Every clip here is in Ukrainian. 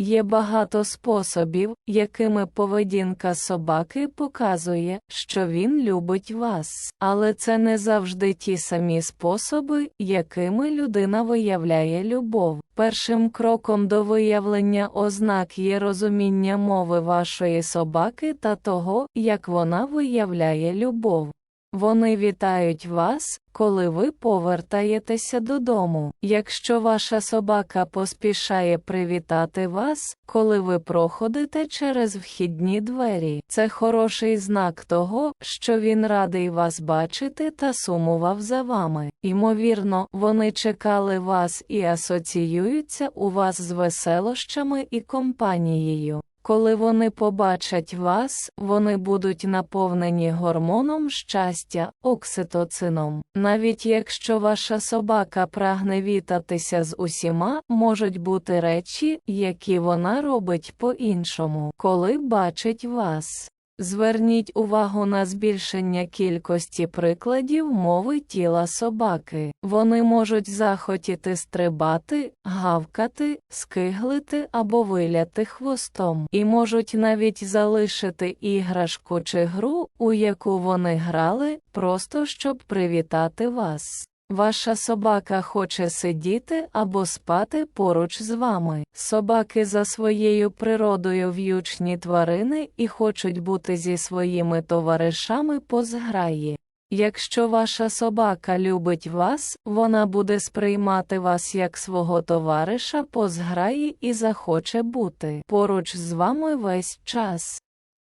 Є багато способів, якими поведінка собаки показує, що він любить вас, але це не завжди ті самі способи, якими людина виявляє любов. Першим кроком до виявлення ознак є розуміння мови вашої собаки та того, як вона виявляє любов. Вони вітають вас, коли ви повертаєтеся додому. Якщо ваша собака поспішає привітати вас, коли ви проходите через вхідні двері, це хороший знак того, що він радий вас бачити та сумував за вами. Ймовірно, вони чекали вас і асоціюються у вас з веселощами і компанією. Коли вони побачать вас, вони будуть наповнені гормоном щастя, окситоцином. Навіть якщо ваша собака прагне вітатися з усіма, можуть бути речі, які вона робить по-іншому, коли бачить вас. Зверніть увагу на збільшення кількості прикладів мови тіла собаки. Вони можуть захотіти стрибати, гавкати, скиглити або виляти хвостом, і можуть навіть залишити іграшку чи гру, у яку вони грали, просто щоб привітати вас. Ваша собака хоче сидіти або спати поруч з вами. Собаки за своєю природою в'ючні тварини і хочуть бути зі своїми товаришами по зграї. Якщо ваша собака любить вас, вона буде сприймати вас як свого товариша по зграї і захоче бути поруч з вами весь час.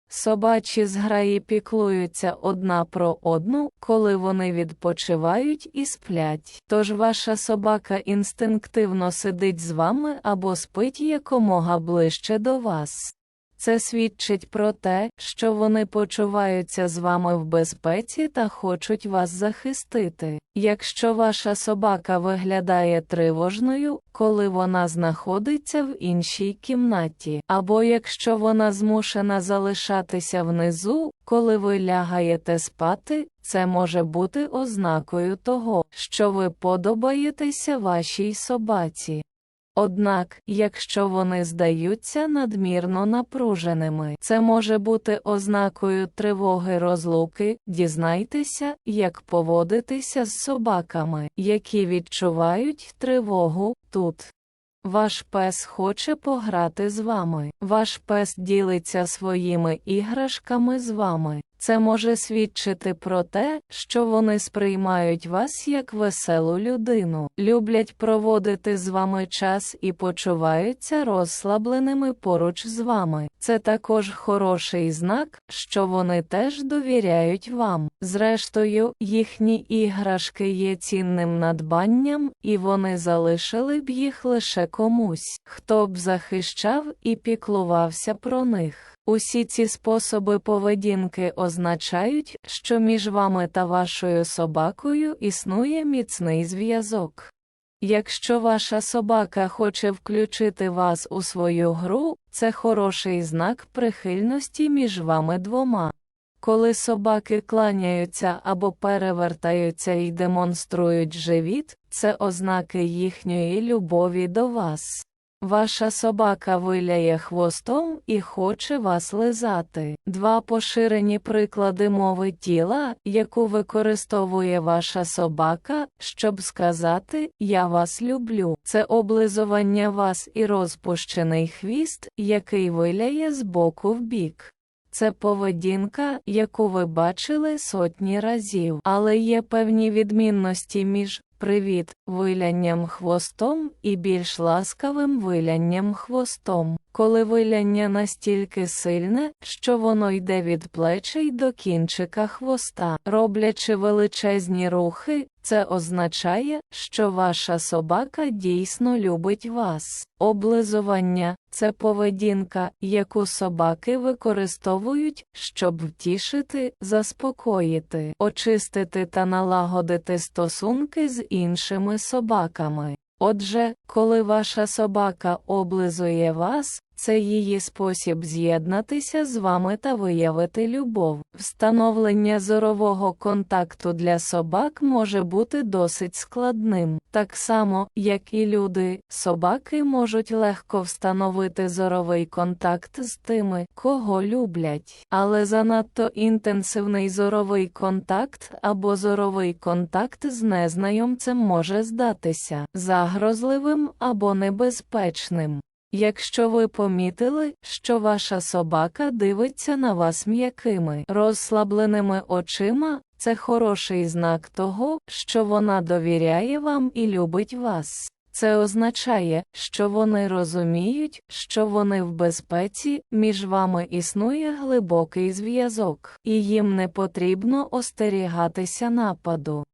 Собачі зграї піклуються одна про одну, коли вони відпочивають і сплять. Тож ваша собака інстинктивно сидить з вами або спить якомога ближче до вас. Це свідчить про те, що вони почуваються з вами в безпеці та хочуть вас захистити. Якщо ваша собака виглядає тривожною, коли вона знаходиться в іншій кімнаті, або якщо вона змушена залишатися внизу, коли ви лягаєте спати, це може бути ознакою того, що ви подобаєтеся вашій собаці. Однак, якщо вони здаються надмірно напруженими, це може бути ознакою тривоги розлуки, дізнайтеся, як поводитися з собаками, які відчувають тривогу тут. Ваш пес хоче пограти з вами. Ваш пес ділиться своїми іграшками з вами. Це може свідчити про те, що вони сприймають вас як веселу людину, люблять проводити з вами час і почуваються розслабленими поруч з вами. Це також хороший знак, що вони теж довіряють вам. Зрештою, їхні іграшки є цінним надбанням, і вони залишили б їх лише комусь, хто б захищав і піклувався про них. Усі ці способи поведінки означають, що між вами та вашою собакою існує міцний зв'язок. Якщо ваша собака хоче включити вас у свою гру, це хороший знак прихильності між вами двома. Коли собаки кланяються або перевертаються і демонструють живіт, це ознаки їхньої любові до вас. Ваша собака виляє хвостом і хоче вас лизати. Два поширені приклади мови тіла, яку використовує ваша собака, щоб сказати Я вас люблю. Це облизування вас і розпущений хвіст, який виляє з боку в бік. Це поведінка, яку ви бачили сотні разів, але є певні відмінності між Привіт, вилянням хвостом і більш ласкавим вилянням хвостом, коли виляння настільки сильне, що воно йде від плечей до кінчика хвоста, роблячи величезні рухи, це означає, що ваша собака дійсно любить вас. Облизування це поведінка, яку собаки використовують, щоб втішити, заспокоїти, очистити та налагодити стосунки з іншими собаками. Отже, коли ваша собака облизує вас, Це її спосіб з'єднатися з вами та виявити любов. Встановлення зорового контакту для собак може бути досить складним. Так само, як і люди, собаки можуть легко встановити зоровий контакт з тими, кого люблять. Але занадто інтенсивний зоровий контакт або зоровий контакт з незнайомцем може здатися загрозливим або небезпечним. Якщо ви помітили, що ваша собака дивиться на вас м'якими, розслабленими очима, це хороший знак того, що вона довіряє вам і любить вас. Це означає, що вони розуміють, що вони в безпеці, між вами існує глибокий зв'язок, і їм не потрібно остерігатися нападу.